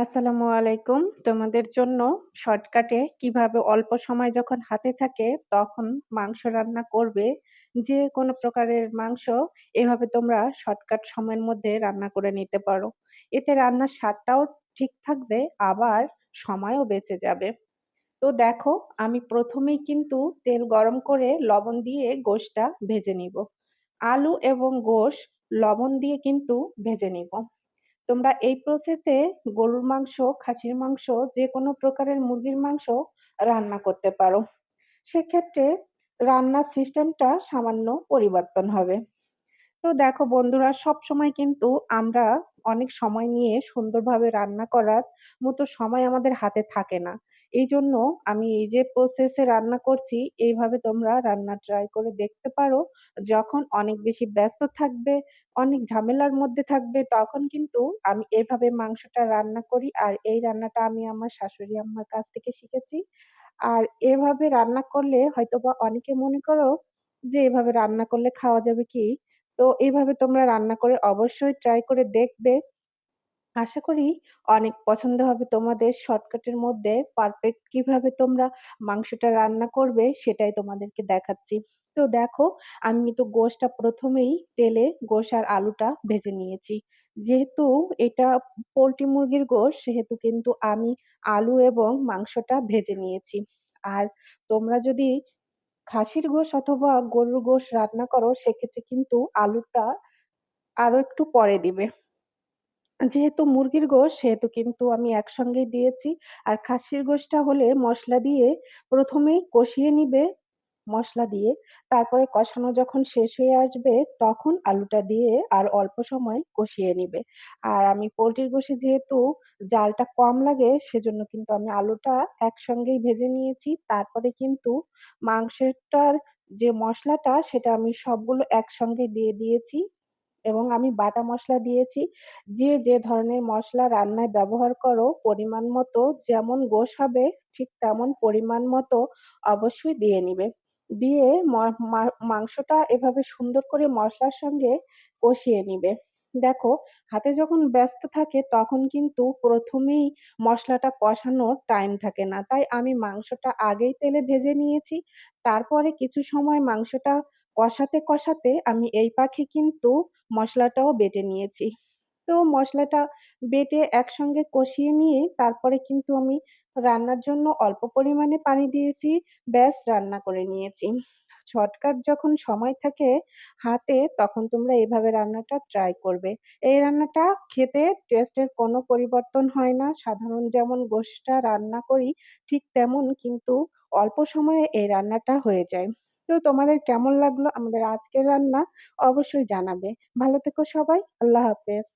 আসসালামু আলাইকুম। তোমাদের জন্য শর্টকাটে কীভাবে অল্প সময় যখন হাতে থাকে, তখন মাংস রান্না করবে। যেকোনো প্রকারের মাংস, এভাবে তোমরা শর্টকাট সময়ের মধ্যে রান্না করে নিতে পারো। এতে রান্নার স্বাদটাও ঠিক থাকবে, আবার সময়ও বেঁচে যাবে। তো দেখো, আমি প্রথমেই কিন্তু তেল গরম করে লবণ দিয়ে গোশটা ভেজে নিব। আলু এবং গোশ লবণ দিয়ে কিন্তু ভেজে নিব। তোমরা এই প্রসেসে গরুর মাংস, খাসির মাংস যে কোনো প্রকারের মুরগির মাংস রান্না করতে পারো। সেক্ষেত্রে রান্নার সিস্টেমটা সামান্য পরিবর্তন হবে। তো দেখো বন্ধুরা সব সময় কিন্তু আমরা অনেক সময় নিয়ে সুন্দরভাবে রান্না করার মতো সময় আমাদের হাতে থাকে না। এই জন্য আমি এই যে প্রসেসে রান্না করছি এইভাবে তোমরা রান্না ট্রাই করে দেখতে পারো। যখন অনেক বেশি ব্যস্ত থাকবে, অনেক ঝামেলার মধ্যে থাকবে তখন কিন্তু আমি এভাবে মাংসটা রান্না করি। আর এই রান্নাটা আমি আমার শাশুড়ি আম্মার কাছ থেকে শিখেছি। আর এভাবে রান্না করলে হয়তোবা অনেকে মনে করো যে এভাবে রান্না করলে খাওয়া যাবে কি? তো এভাবে তোমরা রান্না করে অবশ্যই ট্রাই করে দেখবে। আশা করি অনেক পছন্দ হবে তোমাদের। শর্টকাটের মধ্যে পারফেক্ট কীভাবে তোমরা মাংসটা রান্না করবে সেটাই তোমাদেরকে দেখাচ্ছি। তো দেখো, আমি কিন্তু গোশটা প্রথমেই তেলে গোশ আর আলুটা ভেজে নিয়েছি। যেহেতু এটা পোল্ট্রি মুরগির গোশ, সেহেতু কিন্তু আমি আলু এবং মাংসটা ভেজে নিয়েছি। আর তোমরা যদি খাসির গোশ অথবা গরুর গোশ রান্না করো, সেক্ষেত্রে কিন্তু আলুটা আরও একটু পরে দিবে। যেহেতু মুরগির গোশ, সেহেতু কিন্তু আমি একসঙ্গেই দিয়েছি। আর খাসির গোশটা হলে মশলা দিয়ে প্রথমেই কষিয়ে নিবে মসলা দিয়ে। তারপরে কষানো যখন শেষ হয়ে আসবে তখন আলুটা দিয়ে আর অল্প সময় কষিয়ে নিবে। আর আমি পোল্ট্রির গোশে যেহেতু জালটা কম লাগে সেজন্য কিন্তু আমি আলুটা একসঙ্গেই ভেজে নিয়েছি। তারপরে কিন্তু মাংসটার যে মশলাটা সেটা আমি সবগুলো একসঙ্গে দিয়ে দিয়েছি। এবং আমি বাটা মশলা দিয়েছি। যে, যে ধরনের মশলা রান্নায় ব্যবহার করো পরিমাণ মতো যেমন গোশ হবে ঠিক তেমন পরিমাণ মতো অবশ্যই দিয়ে নিবে। দিয়ে মাংসটা এভাবে সুন্দর করে মশলার সঙ্গে কষিয়ে নিবে। দেখো হাতে যখন ব্যস্ত থাকে তখন কিন্তু প্রথমেই মশলাটা কষানোর টাইম থাকে না। তাই আমি মাংসটা আগেই তেলে ভেজে নিয়েছি। তারপরে কিছু সময় মাংসটা কষাতে, কষাতে আমি এই পাখে কিন্তু মশলাটাও বেটে নিয়েছি। তো মসলাটা বেটে একসঙ্গে কষিয়ে নিয়ে তারপরে কিন্তু আমি রান্নার জন্য অল্প পরিমাণে পানি দিয়েছি। ব্যাস, রান্না করে নিয়েছি। শর্টকাট যখন সময় থাকে হাতে, তখন তোমরা এভাবে রান্নাটা ট্রাই করবে। এই রান্নাটা খেতে টেস্টের কোনো পরিবর্তন হয় না। সাধারণ যেমন গোশটা রান্না করি, ঠিক তেমন কিন্তু অল্প সময়ে এই রান্নাটা হয়ে যায়। তো তোমাদের কেমন লাগল আমাদের আজকের রান্না অবশ্যই জানাবে। ভালো থেকো সবাই। আল্লাহ হাফেজ।